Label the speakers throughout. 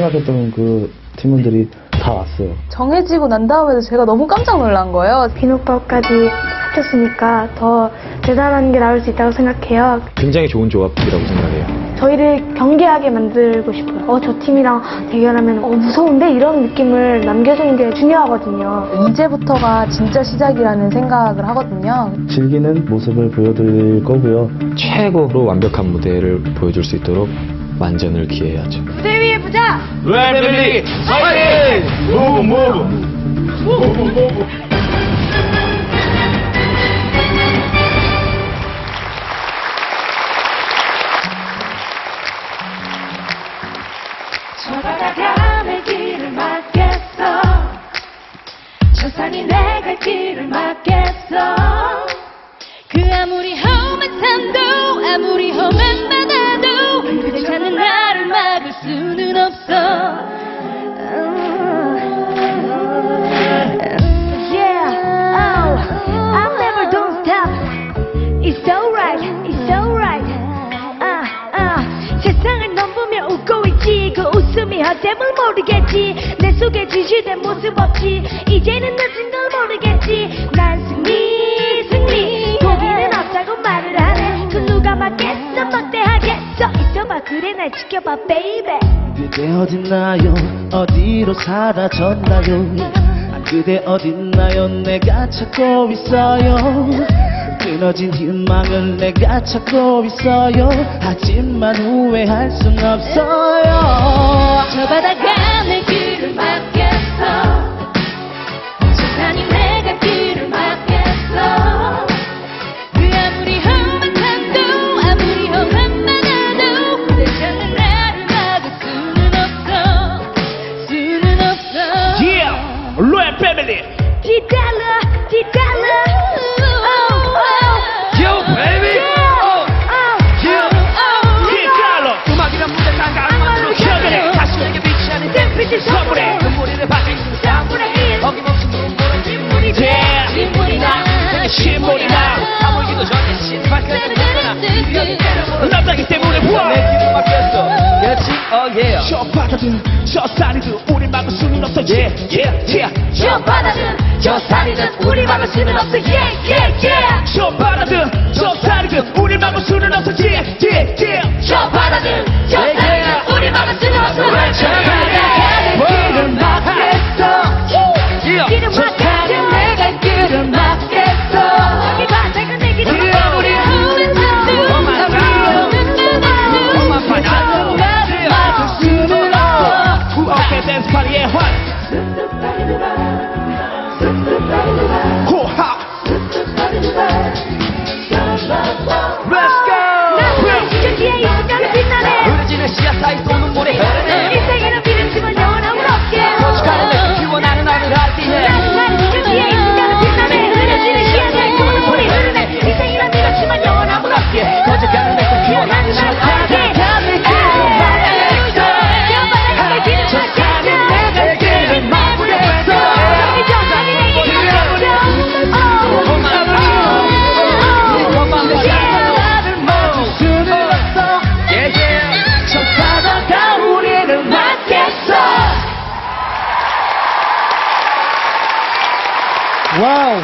Speaker 1: 생각했던 그 팀원들이 다 왔어요.
Speaker 2: 정해지고 난 다음에도 제가 너무 깜짝 놀란 거예요.
Speaker 3: 비눗밥까지 합쳤으니까 더 대단한 게 나올 수 있다고 생각해요.
Speaker 4: 굉장히 좋은 조합이라고 생각해요.
Speaker 3: 저희를 경계하게 만들고 싶어요. 어, 저 팀이랑 대결하면 어, 무서운데? 이런 느낌을 남겨주는 게 중요하거든요.
Speaker 2: 이제부터가 진짜 시작이라는 생각을 하거든요.
Speaker 1: 즐기는 모습을 보여드릴 거고요.
Speaker 4: 최고로 완벽한 무대를 보여줄 수 있도록 만전을 기해야죠.
Speaker 5: 랩밀리 파이팅! 무브 무브
Speaker 6: 저바다가 모르겠지. 내 속에 지시된 모습 없지. 이제는 늦은 걸 모르겠지. 난 승리, 승리. 포기는 없다고 말을 하네. 그 누가 막겠어, 막대하겠어. 있어봐, 그래, 날 지켜봐, baby.
Speaker 7: 그대 어딨나요 어디로 사라졌나요 아, 그대 어딨나요 내가 찾고 있어요 끊어진 희망을 내가 찾고 있어요. 하지만 후회할 순 없어요.
Speaker 6: 저 바다가 내 길을 막겠어. 저 산이 내가 길을 막겠어. 그 아무리 험한 산도 아무리 험한 바다도 그대 찾는 나를 막을 수는 없어. 수는 없어.
Speaker 5: Yeah! 랩 패밀리
Speaker 6: 디달러 디달러
Speaker 5: 남자기 때문에 내 길을 막겠어. 그렇지 oh yeah 저 바다든 저 산이든 우리 막을 수는 없어. yeah yeah yeah
Speaker 6: 저 바다든 저 산이든 우리 막을 수는 없어. yeah yeah yeah
Speaker 5: 저 바다든 저 산이든 우리 막을 수는 없어. yeah yeah yeah
Speaker 6: 저 바다든 저 산이든 우리 막을 수는 없어.
Speaker 5: 저길
Speaker 7: 와우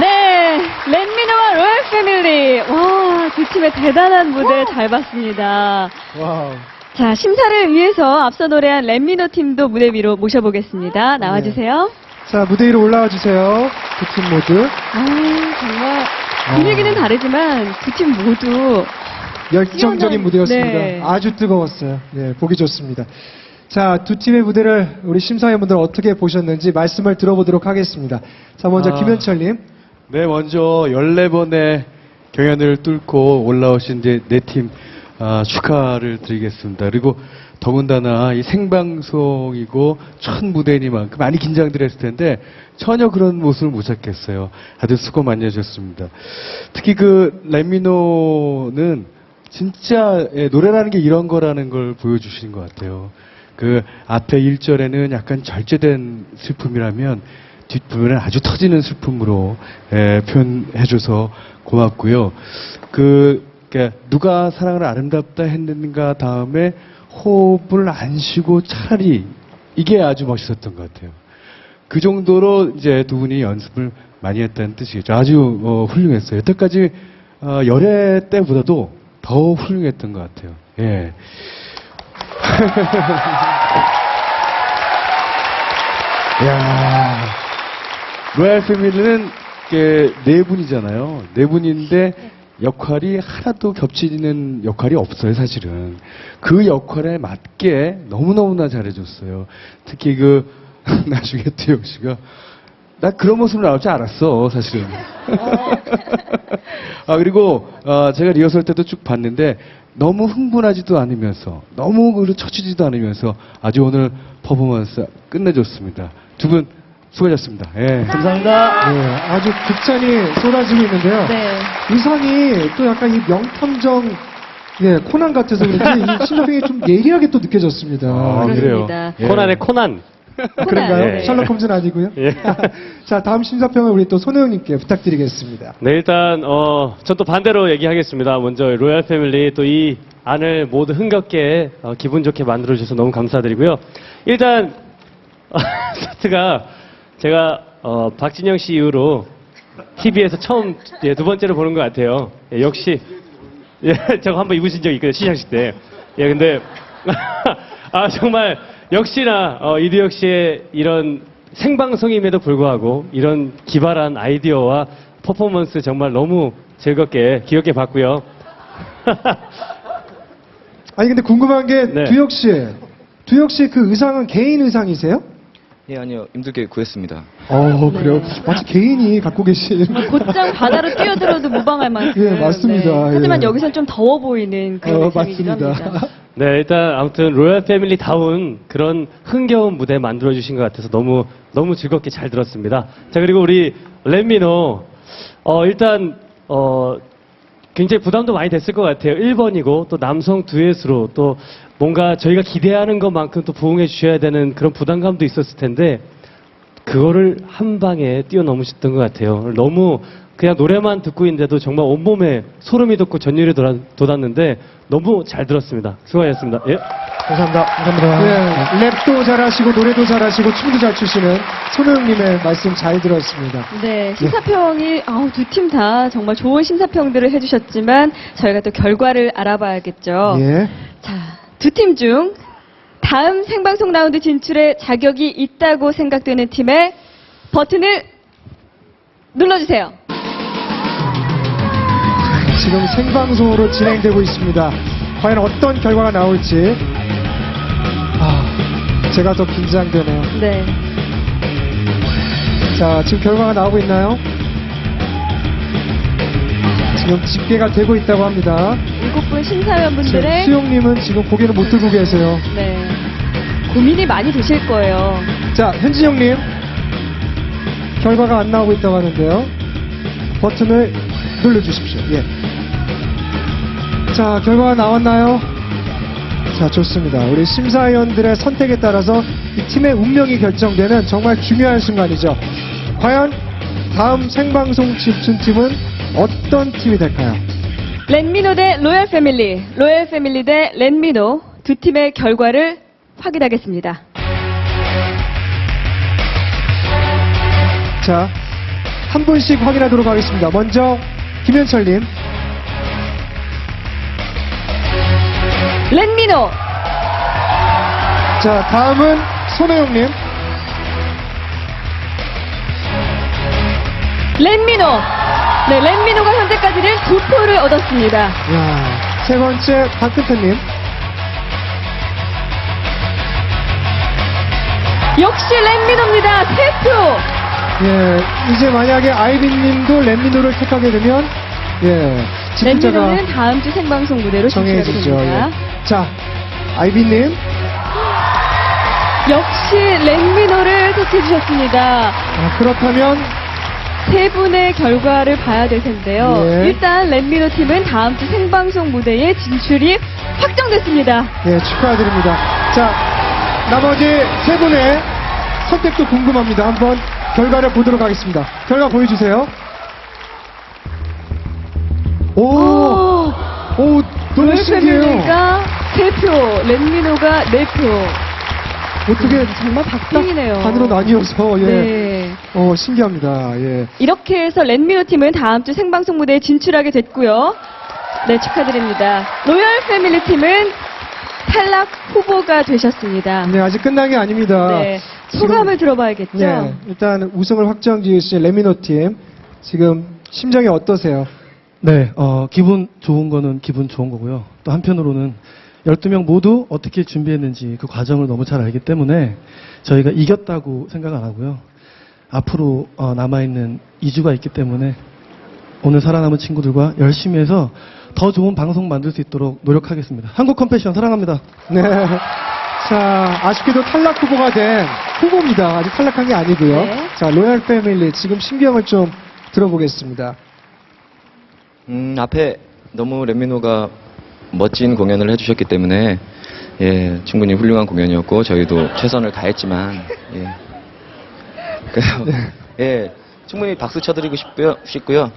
Speaker 8: 네, 렛미노와 로얄 패밀리. 와, 두 팀의 대단한 무대 잘 봤습니다.
Speaker 7: 와우
Speaker 8: 자, 심사를 위해서 앞서 노래한 렛미노 팀도 무대 위로 모셔보겠습니다. 나와주세요.
Speaker 9: 자, 무대 위로 올라와 주세요. 두 팀 모두.
Speaker 8: 아, 정말 분위기는 다르지만 두 팀 모두
Speaker 9: 열정적인
Speaker 8: 시원한-
Speaker 9: 무대였습니다.
Speaker 8: 네.
Speaker 9: 아주 뜨거웠어요. 네, 보기 좋습니다. 자, 두 팀의 무대를 우리 심사위원분들 어떻게 보셨는지 말씀을 들어보도록 하겠습니다. 자, 먼저
Speaker 10: 아.
Speaker 9: 김현철님.
Speaker 10: 네, 먼저 14번의 경연을 뚫고 올라오신 이제 네팀 아, 축하를 드리겠습니다. 그리고 더군다나 이 생방송이고 첫 무대니만큼 많이 긴장들 했을 텐데 전혀 그런 모습을 못 찾겠어요. 다들 수고 많이 해주셨습니다. 특히 그 레미노는 진짜 예, 노래라는 게 이런 거라는 걸 보여주신 것 같아요. 그 앞에 1절에는 약간 절제된 슬픔이라면 뒷부분은 아주 터지는 슬픔으로 예, 표현해줘서 고맙고요. 그 그러니까 누가 사랑을 아름답다 했는가 다음에 호흡을 안 쉬고 차라리 이게 아주 멋있었던 것 같아요. 그 정도로 이제 두 분이 연습을 많이 했다는 뜻이겠죠. 아주 어, 훌륭했어요. 여태까지 어, 열애 때보다도 더 훌륭했던 것 같아요. 예. 야 로얄 패밀리는 네 분이잖아요. 네 분인데 역할이 하나도 겹치는 역할이 없어요, 사실은. 그 역할에 맞게 너무너무나 잘해줬어요. 특히 그, 나중에 두영 씨가, 나 그런 모습으로 나올 줄 알았어, 사실은. 아, 그리고, 어, 제가 리허설 때도 쭉 봤는데, 너무 흥분하지도 않으면서, 너무 그 처지지도 않으면서, 아주 오늘 퍼포먼스 끝내줬습니다. 두 분, 수고하셨습니다. 예.
Speaker 7: 감사합니다.
Speaker 9: 네, 아주 극찬이 쏟아지고 있는데요.
Speaker 8: 네.
Speaker 9: 의상이 또 약간 이 명탐정 예, 코난 같아서 그런지 이 심사평이 좀 예리하게 또 느껴졌습니다.
Speaker 10: 아,
Speaker 9: 예.
Speaker 10: 그래요?
Speaker 8: 그렇습니다.
Speaker 10: 예.
Speaker 4: 코난의 코난.
Speaker 9: 그런가요?
Speaker 4: 예.
Speaker 9: 셜록 홈즈는 아니고요.
Speaker 4: 예.
Speaker 9: 자, 다음 심사평을 우리 또 손혜영님께 부탁드리겠습니다.
Speaker 11: 네, 일단, 어, 전 또 반대로 얘기하겠습니다. 먼저, 로얄 패밀리 또 이 안을 모두 흥겹게, 어, 기분 좋게 만들어 주셔서 너무 감사드리고요. 일단, 스타트가 제가, 어, 박진영 씨 이후로 TV에서 처음, 예, 두 번째로 보는 것 같아요. 예, 역시, 예, 저거 한번 입으신 적 있거든요, 시상식 때. 예, 근데, 아, 정말, 역시나, 어, 이두혁 씨의 이런 생방송임에도 불구하고, 이런 기발한 아이디어와 퍼포먼스 정말 너무 즐겁게, 귀엽게 봤고요.
Speaker 9: 아니 근데 궁금한 게
Speaker 11: 네.
Speaker 9: 두혁 씨, 두혁 씨 그 의상은 개인 의상이세요?
Speaker 4: 예, 아니요. 힘들게 구했습니다.
Speaker 9: 어, 그래요. 마치 개인이 갖고 계신.
Speaker 8: 곧장 바다로 뛰어들어도 무방할 만큼.
Speaker 9: 예, 맞습니다.
Speaker 8: 하지만
Speaker 9: 예.
Speaker 8: 여기선 좀 더워 보이는 그런
Speaker 9: 어,
Speaker 8: 느낌이기도
Speaker 9: 맞습니다.
Speaker 8: 합니다.
Speaker 11: 네, 일단 아무튼 로얄 패밀리 다운 그런 흥겨운 무대 만들어 주신 것 같아서 너무 너무 즐겁게 잘 들었습니다. 자 그리고 우리 렛미노 어 일단 어 굉장히 부담도 많이 됐을 것 같아요. 1번이고 또 남성 듀엣으로 또 뭔가 저희가 기대하는 것만큼 또 부응해 주셔야 되는 그런 부담감도 있었을 텐데 그거를 한 방에 뛰어넘으셨던 것 같아요. 너무 그냥 노래만 듣고 있는데도 정말 온몸에 소름이 돋고 전율이 돋았는데 너무 잘 들었습니다. 수고하셨습니다. 예.
Speaker 9: 감사합니다. 감사합니다. 예, 랩도 잘하시고 노래도 잘하시고 춤도 잘 추시는 손혜영님의 말씀 잘 들었습니다.
Speaker 8: 네, 심사평이 두 팀 다 정말 좋은 심사평들을 해주셨지만 저희가 또 결과를 알아봐야겠죠.
Speaker 9: 예.
Speaker 8: 자, 두 팀 중 다음 생방송 라운드 진출에 자격이 있다고 생각되는 팀의 버튼을 눌러주세요.
Speaker 9: 지금 생방송으로 진행되고 있습니다. 과연 어떤 결과가 나올지. 아, 제가 더 긴장되네요.
Speaker 8: 네.
Speaker 9: 자, 지금 결과가 나오고 있나요? 지금 집계가 되고 있다고 합니다.
Speaker 8: 일곱 분 심사위원분들의
Speaker 9: 수용님은 지금 고개를 못 들고 계세요.
Speaker 8: 네, 고민이 많이 되실 거예요.
Speaker 9: 자, 현진영님. 결과가 안 나오고 있다고 하는데요. 버튼을 눌러주십시오. 예. 자, 결과가 나왔나요? 자, 좋습니다. 우리 심사위원들의 선택에 따라서 이 팀의 운명이 결정되는 정말 중요한 순간이죠. 과연 다음 생방송 집중팀은 어떤 팀이 될까요?
Speaker 8: 렌미노 대 로얄 패밀리, 로얄 패밀리 대 렌미노 두 팀의 결과를 확인하겠습니다.
Speaker 9: 자, 한 분씩 확인하도록 하겠습니다. 먼저, 김현철님.
Speaker 8: 렌미노,
Speaker 9: 자, 다음은 손혜영님.
Speaker 8: 렌미노. 네, 렌미노가 현재까지는 두 표를 얻었습니다.
Speaker 9: 야, 세 번째, 박근태님.
Speaker 8: 역시 렌미노입니다. 세 표.
Speaker 9: 예, 이제 만약에 아이비님도 렛미노를 택하게 되면, 예,
Speaker 8: 렌미노는 다음 주 생방송 무대로
Speaker 9: 정해지죠. 예. 자, 아이비님.
Speaker 8: 역시 렌미노를 택해 주셨습니다.
Speaker 9: 아, 그렇다면,
Speaker 8: 세 분의 결과를 봐야 될 텐데요.
Speaker 9: 예.
Speaker 8: 일단 렌미노 팀은 다음 주 생방송 무대에 진출이 확정됐습니다.
Speaker 9: 예, 축하드립니다. 자, 나머지 세 분의 선택도 궁금합니다. 한번 결과를 보도록 하겠습니다. 결과 보여주세요. 오!
Speaker 8: 오,
Speaker 9: 오, 너무 신기해요.
Speaker 8: 패밀리가 3표, 렛미노가 4표.
Speaker 9: 어떻게
Speaker 8: 정말 박빙이네요.
Speaker 9: 반으로 나뉘어서, 예.
Speaker 8: 네.
Speaker 9: 어, 신기합니다. 예.
Speaker 8: 이렇게 해서 렛미노 팀은 다음 주 생방송 무대에 진출하게 됐고요. 네, 축하드립니다. 로열 패밀리 팀은 탈락 후보가 되셨습니다.
Speaker 9: 네, 아직 끝난 게 아닙니다.
Speaker 8: 네, 소감을 들어봐야겠죠.
Speaker 9: 네, 일단 우승을 확정 지으신 레미노 팀 지금 심정이 어떠세요?
Speaker 12: 네, 어, 기분 좋은 거는 기분 좋은 거고요. 또 한편으로는 12명 모두 어떻게 준비했는지 그 과정을 너무 잘 알기 때문에 저희가 이겼다고 생각 안 하고요. 앞으로 어, 남아있는 2주가 있기 때문에 오늘 살아남은 친구들과 열심히 해서 더 좋은 방송 만들 수 있도록 노력하겠습니다. 한국 컴패션 사랑합니다.
Speaker 9: 네. 자, 아쉽게도 탈락 후보가 된 후보입니다. 아직 탈락한 게 아니고요.
Speaker 8: 네.
Speaker 9: 자, 로얄 패밀리 지금 심경을 좀 들어보겠습니다.
Speaker 4: 음, 앞에 너무 레미노가 멋진 공연을 해주셨기 때문에 예, 충분히 훌륭한 공연이었고 저희도 최선을 다했지만 예. 그래서 예, 충분히 박수 쳐드리고 싶고요. 싶고요.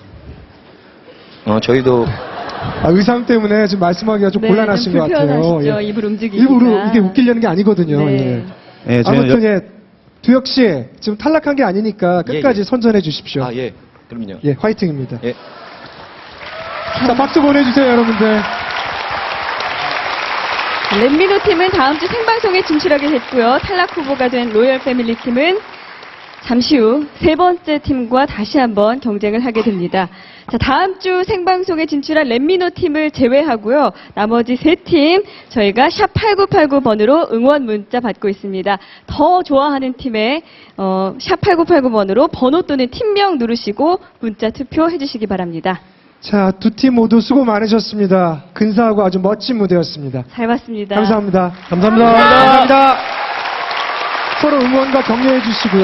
Speaker 4: 어, 저희도
Speaker 9: 아, 의상 때문에 지금 말씀하기가 좀
Speaker 8: 네,
Speaker 9: 곤란하신
Speaker 8: 좀
Speaker 9: 것 같아요.
Speaker 8: 불편하시죠,
Speaker 9: 예.
Speaker 8: 입을 움직이기가.
Speaker 9: 일부러 이게 웃기려는 게 아니거든요.
Speaker 8: 네.
Speaker 9: 예.
Speaker 4: 예, 저희는
Speaker 9: 아무튼 예, 두혁 씨 지금 탈락한 게 아니니까
Speaker 4: 예,
Speaker 9: 끝까지
Speaker 4: 예.
Speaker 9: 선전해 주십시오.
Speaker 4: 아, 예. 그럼요.
Speaker 9: 예, 화이팅입니다.
Speaker 4: 예.
Speaker 9: 자, 박수 보내주세요, 여러분들.
Speaker 8: 렛미노 팀은 다음 주 생방송에 진출하게 됐고요. 탈락 후보가 된 로열 패밀리 팀은 잠시 후 세 번째 팀과 다시 한번 경쟁을 하게 됩니다. 자, 다음 주 생방송에 진출한 렛미노 팀을 제외하고요. 나머지 세 팀 저희가 샵 8989번으로 응원 문자 받고 있습니다. 더 좋아하는 팀에 어, 샵 8989번으로 번호 또는 팀명 누르시고 문자 투표해 주시기 바랍니다.
Speaker 9: 자, 두 팀 모두 수고 많으셨습니다. 근사하고 아주 멋진 무대였습니다.
Speaker 8: 잘 봤습니다.
Speaker 9: 감사합니다.
Speaker 12: 감사합니다.
Speaker 9: 감사합니다. 서로 응원과 격려해 주시고요.